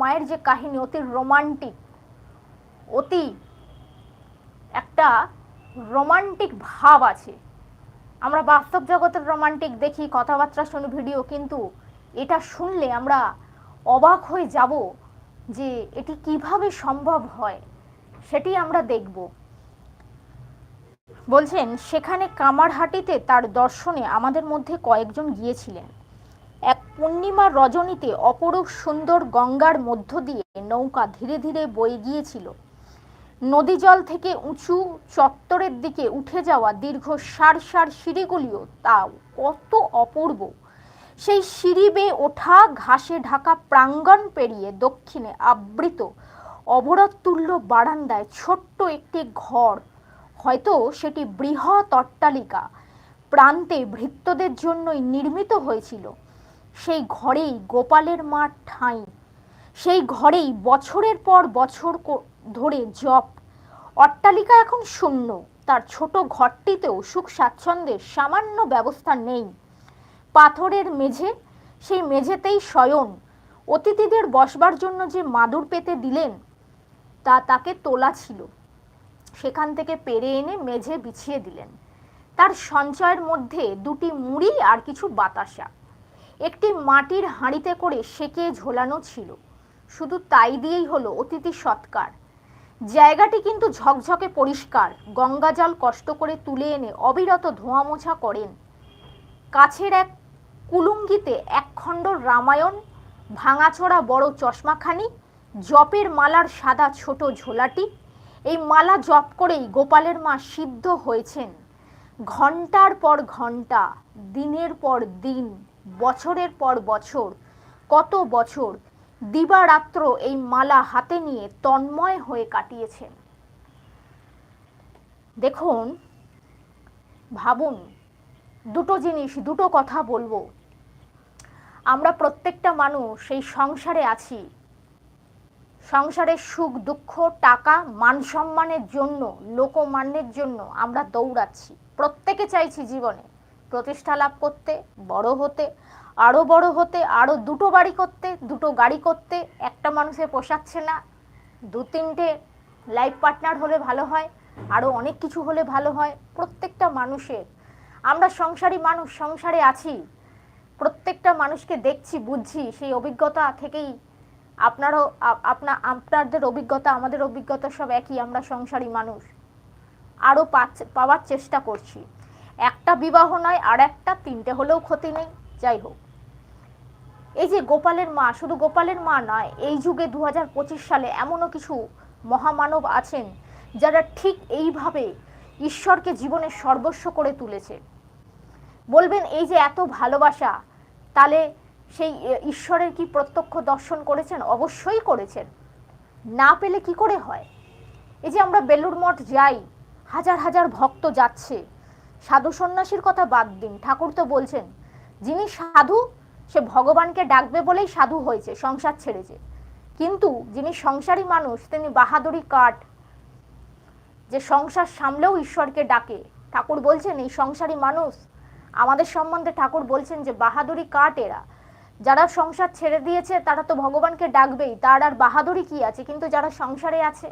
মায়ের যে কাহিনী, অতি রোমান্টিক অতি একটা রোমান্টিক ভাব আছে। আমরা বাস্তব জগতের রোমান্টিক দেখি, কথাবার্তা শুনি ভিডিও কিন্তু এটা শুনলে আমরা অবাক হয়ে যাব যে এটি কীভাবে সম্ভব হয়, সেটি আমরা দেখব। বলছেন, সেখানে কামারহাটিতে তার দর্শনে আমাদের মধ্যে কয়েকজন গিয়েছিলেন। এক পূর্ণিমার রজনীতে অপরূপ সুন্দর গঙ্গার মধ্য দিয়ে নৌকা ধীরে ধীরে বয়ে গিয়েছিল। নদী জল থেকে উঁচু চত্বরের দিকে উঠে যাওয়া দীর্ঘ সার সার সিঁড়িগুলিও তাও কত অপূর্ব। সেই সিঁড়ি বেয়ে ওঠা ঘাসে ঢাকা প্রাঙ্গণ পেরিয়ে দক্ষিণে আবৃত অবরোধ তুল্য বারান্দায় ছোট্ট একটি ঘর, হয়তো সেটি বৃহৎ অট্টালিকা, প্রান্তে ভৃত্যদের জন্যই নির্মিত হয়েছিল। সেই ঘরেই গোপালের মার ঠাঁই। সেই ঘরেই বছরের পর বছর ধরে জপ। অট্টালিকা এখন শূন্য। তার ছোট ঘরটিতেও সুখ স্বাচ্ছন্দ্যের সামান্য ব্যবস্থা নেই। পাথরের মেঝে, সেই মেঝেতেই শয়ন। অতিথিদের বসবার জন্য যে মাদুর পেতে দিলেন, তা তাকে তোলা ছিল। সেখান থেকে পেরে এনে মেঝে বিছিয়ে দিলেন। তার সঞ্চয়ের মধ্যে দুটি মুড়ি আর কিছু বাতাসা। একটি মাটির হাঁড়িতে করে সেকে ঝোলানো ছিল। শুধু তাই দিয়েই হলো অতিথি সৎকার। জায়গাটি কিন্তু ঝকঝকে পরিষ্কার। গঙ্গা জল কষ্ট করে তুলে এনে অবিরত ধোঁয়া মোছা করেন। কাছের এক কুলুঙ্গিতে একখণ্ড রামায়ণ ভাঙাচোড়া বড় চশমাখানি, জপের মালার সাদা ছোট ঝোলাটি। এই মালা জপ করেই গোপালের মা সিদ্ধ হয়েছেন। ঘণ্টার পর ঘণ্টা দিনের পর দিন বছরের পর বছর, কত বছর দিবারাত্র এই মালা হাতে নিয়ে তন্ময় হয়ে কাটিয়েছেন। দেখুন, ভাবুন, দুটো জিনিস, দুটো কথা বলব। আমরা প্রত্যেকটা মানুষ সেই সংসারে আছি। সংসারের সুখ, দুঃখ, টাকা, মান সম্মানের জন্য, লোকমান্যের জন্য আমরা দৌড়াচ্ছি। প্রত্যেকে চাইছি জীবনে। প্রতিষ্ঠা লাভ করতে, বড় হতে আরও বড় হতে আরও দুটো বাড়ি করতে, দুটো গাড়ি করতে, একটা মানুষের পোষাচ্ছে না। দু তিনটে লাইফ পার্টনার হলে ভালো হয় আরও অনেক কিছু হলে ভালো হয়, প্রত্যেকটা মানুষের। আমরা সংসারী মানুষ, সংসারে আছি। প্রত্যেকটা মানুষকে দেখছি, বুঝছি, সেই অভিজ্ঞতা থেকেই আপনারও আপনা, আপনাদের অভিজ্ঞতা, আমাদের অভিজ্ঞতা সব একই, আমরা সংসারী মানুষ। আরও পাওয়ার চেষ্টা করছি। একটা বিবাহ নয়, আর একটা তিনটে হলেও ক্ষতি নেই। যাই হোক। এই যে গোপালের মা, শুধু গোপালের মা নয়, এই যুগে দু হাজার পঁচিশ সালে এমনও কিছু মহামানব আছেন যারা ঠিক এইভাবে ঈশ্বরকে জীবনের সর্বস্ব করে তুলেছে। বলবেন, এই যে এত ভালোবাসা তাহলে সেই ঈশ্বরের কি প্রত্যক্ষ দর্শন করেছেন? অবশ্যই করেছেন। না পেলে কি করে হয়? এই যে আমরা বেলুর মঠ যাই, হাজার হাজার ভক্ত যাচ্ছে সাধু সন্ন্যাসীর কথা বাদ দিন। ঠাকুর তো বলছেন, যিনি সাধু, সে ভগবানকে ডাকবে বলেই সাধু হয়েছে, সংসার ছেড়েছে। কিন্তু যিনি সংসারী মানুষ, তিনি বাহাদুরি কাঠ, যে সংসার সামলেও ঈশ্বরকে ডাকে। ঠাকুর বলছেন, এই সংসারী মানুষ, আমাদের সম্বন্ধে ঠাকুর বলছেন যে বাহাদুরি কাঠ এরা। যারা সংসার ছেড়ে দিয়েছে, তারা তো ভগবানকে ডাকবেই, তার আর বাহাদুরি কি আছে? কিন্তু যারা সংসারে আছে,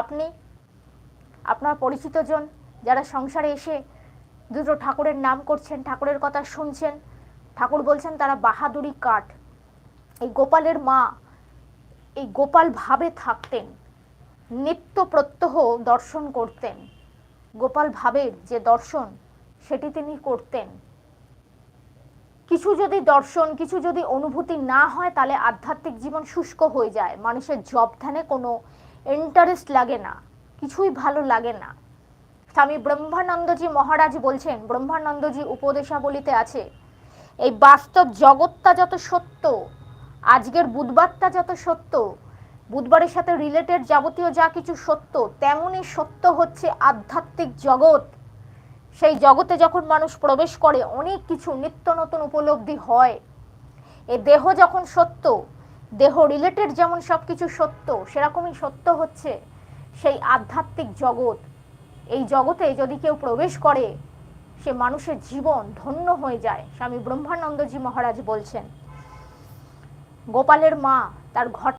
আপনি, আপনার পরিচিত জন, যারা সংসারে এসে দুটো ঠাকুরের নাম করছেন, ঠাকুরের কথা শুনছেন। ঠাকুর বলছেন, তারা বাহাদুরি কাঠ। এই গোপালের মা, এই গোপাল ভাবে থাকতেন, নিত্য প্রত্যহ দর্শন করতেন। গোপাল ভাবের যে দর্শন, সেটি তিনি করতেন। কিছু যদি দর্শন, কিছু যদি অনুভূতি না হয়, তাহলে আধ্যাত্মিক জীবন শুষ্ক হয়ে যায়। মানুষের জব ধ্যানে কোনো ইন্টারেস্ট লাগে না। কিছুই ভালো লাগে না। স্বামী ব্রহ্মানন্দজি মহারাজ বলছেন, ব্রহ্মানন্দজি উপদেশাবলিতে আছে, এই বাস্তব জগৎটা যত সত্য, আজকের বুধবারটা যত সত্য, বুধবারের সাথে রিলেটেড যাবতীয় যা কিছু সত্য, তেমনই সত্য হচ্ছে আধ্যাত্মিক জগৎ। সেই জগতে যখন মানুষ প্রবেশ করে, অনেক কিছু নিত্য নতুন উপলব্ধি হয়। এ দেহ যখন সত্য, দেহ রিলেটেড যেমন সব কিছু সত্য, সেরকমই সত্য হচ্ছে সেই আধ্যাত্মিক জগৎ। এই জগতে যদি কেউ প্রবেশ করে, সে মানুষের জীবন ধন্য হয়ে যায়। স্বামী ব্রহ্মানন্দজি মহারাজ বলছেন, গোপালের মা তার ঘর